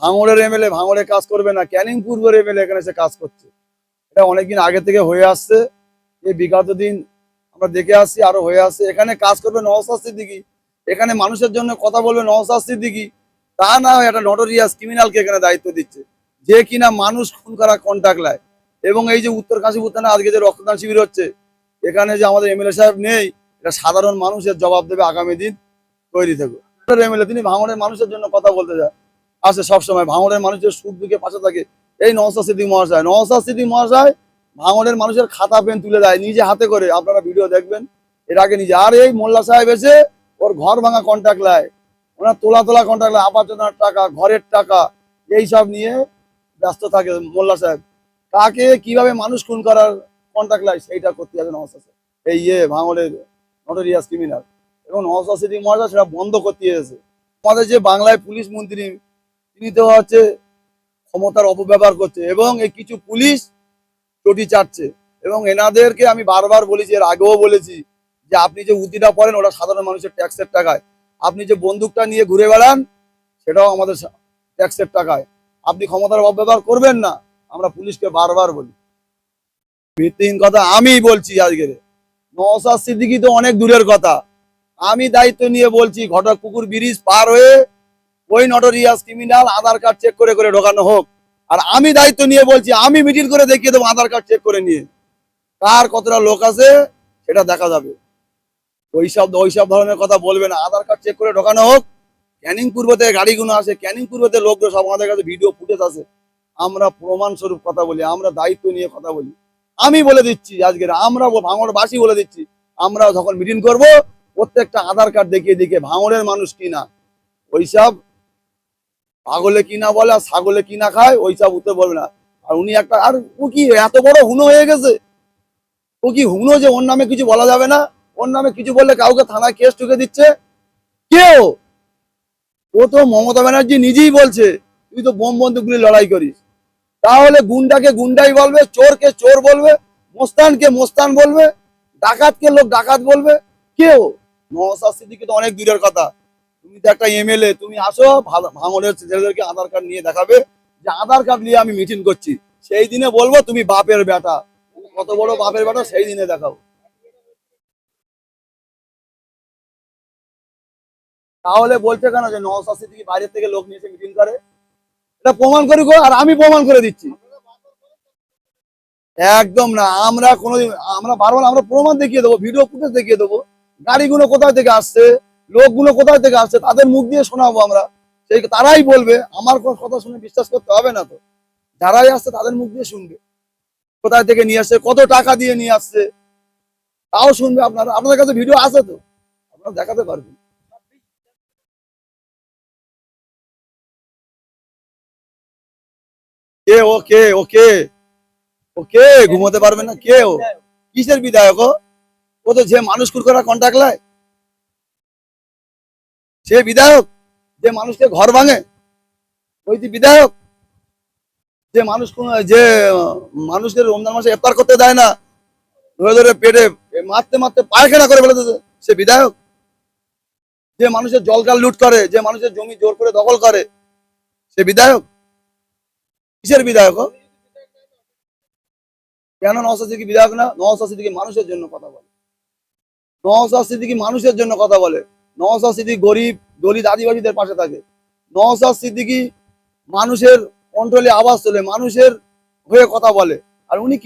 ভাঙড়ের এমএলএ ভাঙড়ে কাজ করবে না ক্যানিং পূর্বের এমএলএ এখানে এসে কাজ করছে। এটা অনেকদিন আগে থেকে হয়ে আসছে, এই বিগত দিন আমরা দেখে আসছি, আরও হয়ে আসছে। এখানে কাজ করবে নওসাদ সিদ্দিকি, এখানে মানুষের জন্য কথা বলবে নওসাদ সিদ্দিকি, তা না হয় একটা নটোরিয়াস ক্রিমিনালকে এখানে দায়িত্ব দিচ্ছে, যে কিনা মানুষ খুন করা কন্ট্যাক্ট লায়। এবং এই যে উত্তর কাশীপুর থানা আজকে যে রক্তদান শিবির হচ্ছে, এখানে যে আমাদের এমএলএ সাহেব নেই, এটা সাধারণ মানুষের জবাব দেবে আগামী দিন। তৈরি থেকে এমএলএ তিনি ভাঙড়ের মানুষের জন্য কথা বলতে যায় আসে সবসময়। ভাঙড়ের মানুষের সুখ দুঃখে পাশে থাকে। এই নওসাদ সিদ্দিক মহাশয়। নওসাদ সিদ্দিক মহাশয় ভাঙড়ের মানুষের খাতা, পেন তুলে দেয়, নিজে হাতে করে। আপনারা ভিডিও দেখবেন। এর আগে নিজে। আর এই মোল্লা সাহেব এসে ওর ঘর ভাঙা কন্ট্যাক্ট লায় ওনার তোলা তোলা কন্ট্রাক্ট লায় আবাসনের টাকা, ঘরের টাকা, এই সব নিয়ে ব্যস্ত থাকে মোল্লা সাহেব। কাকে কীভাবে মানুষ খুন করার কন্ট্যাক্ট লায় সেইটা করতে নওসাদ সাহেব। এই ইয়ে ভাঙড়ের নটোরিয়াস ক্রিমিনাল এবং নওসাদ সিদ্দিক মহাশয় সেটা বন্ধ করতে এসেছে। আমাদের যে বাংলায় পুলিশ মন্ত্রী তিনি তো হচ্ছে, ক্ষমতার অপব্যবহার করছে এবং এই কিছু পুলিশ চটি চাটছে। এবং এনাদেরকে আমি বারবার বলেছি, এর আগেও বলেছি যে আপনি যে উদ্দিটা পড়েন ওটা সাধারণ মানুষের ট্যাক্সের টাকায়। আপনি যে বন্দুকটা নিয়ে ঘুরে বেড়ান, সেটাও আমাদের ট্যাক্সের টাকায়। আপনি ক্ষমতার অপব্যবহার করবেন না, আমরা পুলিশকে বারবার বলি। ভিত্তিহীন কথা আমি বলছি আজকে। নওসাদ সিদ্দিকি তো অনেক দূরের কথা। আমি দায়িত্ব নিয়ে বলছি, ঘটক পুকুর ব্রিজ পার হয়ে ওই notorious criminal Aadhaar card check করে করে ঢোকানো হোক। আর আমি দায়িত্ব নিয়ে বলছি, আমি মিটিং করে দেখিয়ে দেবো আধার কার্ড চেক করে নিয়ে। কার কতটা লোক আছে, সেটা দেখা যাবে। ওইসব ওইসব ধরনের কথা বলবে না। আধার কার্ড চেক করে ঢোকানো হোক। ক্যানিং পূর্বতে গাড়িগুলো আসে। ক্যানিং পূর্বতে লোকগুলো সব আমাদের কাছে ভিডিও ফুটেজ আছে। আমরা প্রমাণ স্বরূপ কথা বলি, আমরা দায়িত্ব নিয়ে কথা বলি। আমি বলে দিচ্ছি আজকের আমরা ভাঙড়বাসী বলে দিচ্ছি, আমরা যখন মিটিং করব, প্রত্যেকটা আধার কার্ড দেখিয়ে দিকে ভাঙড়ের মানুষ কিনা ওইসব পাগলে কিনা বলে আর ছাগলে কিনা খায় ওইসব উত্তর বলবে না। আর উনি একটা, আর ও কি এত বড় হুনো হয়ে গেছে? ও কি হুনো যে ওর নামে কিছু বলা যাবে না? ওর নামে কিছু বললে কাউকে থানায় কেস ঠুকে দিচ্ছে? কেউ ও? তো মমতা ব্যানার্জি নিজেই বলছে, তুই তো বোম বন্দুকগুলি লড়াই করিস। তাহলে গুন্ডাকে গুন্ডাই বলবে, চোরকে চোর বলবে, মোস্তানকে মোস্তান বলবে, ডাকাতকে লোক ডাকাত বলবে। কেউ নওসাদ সিদ্দিকি তো অনেক দূরের কথা। তুমি তো একটা এমএলএ তুমি আসো ভাঙনের ছেলেদেরকে আধার কার্ড নিয়ে দেখাবে, যে আধার কার্ড নিয়ে আমি মিটিং করছি। সেই দিনে বলব তুমি বাপের বেটা। কত বড় বাপের বেটা, সেই দিনে দেখাও। তাহলে বলছে কেন যে নওসাদ থেকে বাইরের থেকে লোক নিয়ে এসে মিটিং করে? এটা প্রমাণ করি আর আমি প্রমাণ করে দিচ্ছি। একদম না, আমরা কোনোদিন, আমরা বারবার আমরা প্রমাণ দেখিয়ে দেবো ভিডিও ফুটেজ দেখিয়ে দেবো, গাড়িগুলো কোথায় থেকে আসছে? লোকগুলো কোথায় থেকে আসছে, তাদের মুখ দিয়ে শোনাবো আমরা। সেই তারাই বলবে, আমার কোনো কথা শুনে বিশ্বাস করতে হবে না তো। যারাই আসছে তাদের মুখ দিয়ে শুনবে। কোথায় থেকে নিয়ে আসছে, কত টাকা দিয়ে নিয়ে আসছে, তাও শুনবে আপনারা। আপনাদের কাছে ভিডিও আছে তো? আপনারা দেখাতে পারবেন। কে ও কে ও কে? ও কে? ঘুমোতে পারবে না? কে ও? কিসের বিধায়ক ও? তো যে মানুষ খুর করা কন্ট্যাক্ট লায়। সে বিধায়ক, যে মানুষকে ঘর ভাঙে, ওই যে বিধায়ক, যে মানুষ যে মানুষকে রমজান মাসে ইফতার করতে দেয় না, ধরে ধরে পেটে মারতে মারতে পায়খানা করে ফেলে সে বিধায়ক। যে মানুষের জলকাল লুট করে, যে মানুষের জমি জোর করে দখল করে, সে বিধায়ক। কিসের বিধায়ক? কেন নওসাদ সিদ্দিকী বিধায়ক না? সিদ্দিকী মানুষের জন্য কথা বলে। সিদ্দিকী মানুষের জন্য কথা বলে। নওসাদ সিদ্দিক গরিব, দলিত আদিবাসীদের পাশে থাকে। নওসাদ সিদ্দিকি মানুষের কন্ট্রোলে আওয়াজ তোলে, মানুষের হয়ে কথা বলে। আর উনি